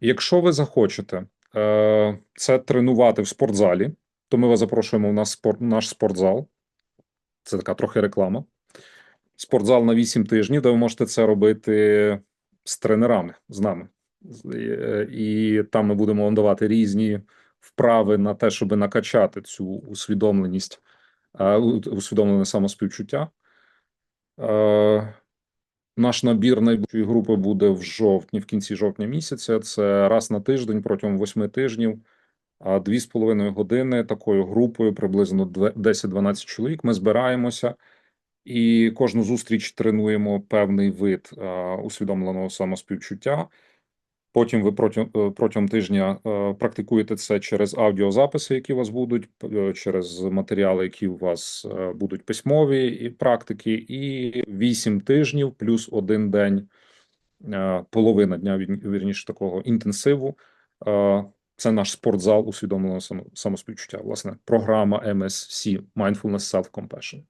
Якщо ви захочете е, це тренувати в спортзалі, то ми вас запрошуємо в наш, спорт, наш спортзал. Це така трохи реклама. Спортзал на 8 тижнів, де ви можете це робити з тренерами, з нами. Е, І там ми будемо вам давати різні вправи на те, щоб накачати цю усвідомленість, е, усвідомлене самоспівчуття. Наш набір найближчої групи буде в жовтні, в кінці жовтня місяця. Це раз на тиждень протягом восьми тижнів, а дві з половиною години такою групою, приблизно две- 10-12 чоловік. Ми збираємося і кожну зустріч тренуємо певний вид усвідомленого самоспівчуття. Потім ви протягом, е, протягом тижня е, практикуєте це через аудіозаписи, які у вас будуть, е, через матеріали, які у вас будуть письмові і практики, і 8 тижнів плюс один день, половина дня вір- вірніше такого інтенсиву. Це наш спортзал усвідомленого само- самоспівчуття. Власне, програма MSC Mindfulness Self-Compassion.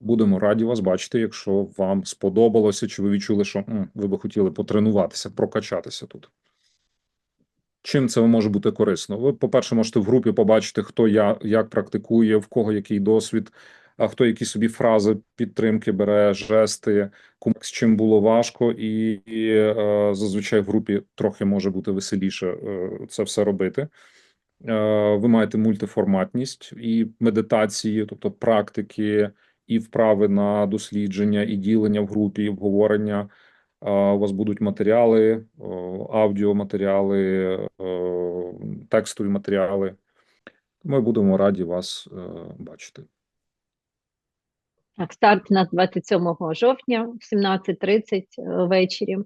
Будемо раді вас бачити, якщо вам сподобалося, чи ви відчули, що м, ви би хотіли потренуватися, прокачатися тут. Чим це може бути корисно? Ви, по-перше, можете в групі побачити, хто я, як практикує, в кого який досвід, а хто які собі фрази підтримки бере, жести, з чим було важко, і, і е, зазвичай в групі трохи може бути веселіше е, це все робити. Е, ви маєте мультиформатність і медитації, тобто практики, і вправи на дослідження, і ділення в групі, і обговорення. У вас будуть матеріали, е, аудіоматеріали, е, текстові матеріали. Ми будемо раді вас е, бачити. Так, старт у нас 27 жовтня в 17.30 ввечері.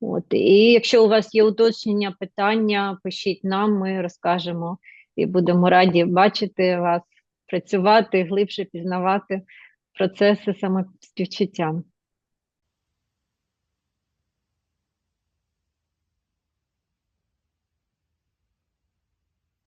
От, і якщо у вас є уточнення, питання, пишіть нам, ми розкажемо і будемо раді бачити вас, працювати, глибше пізнавати процеси самоспівчуття.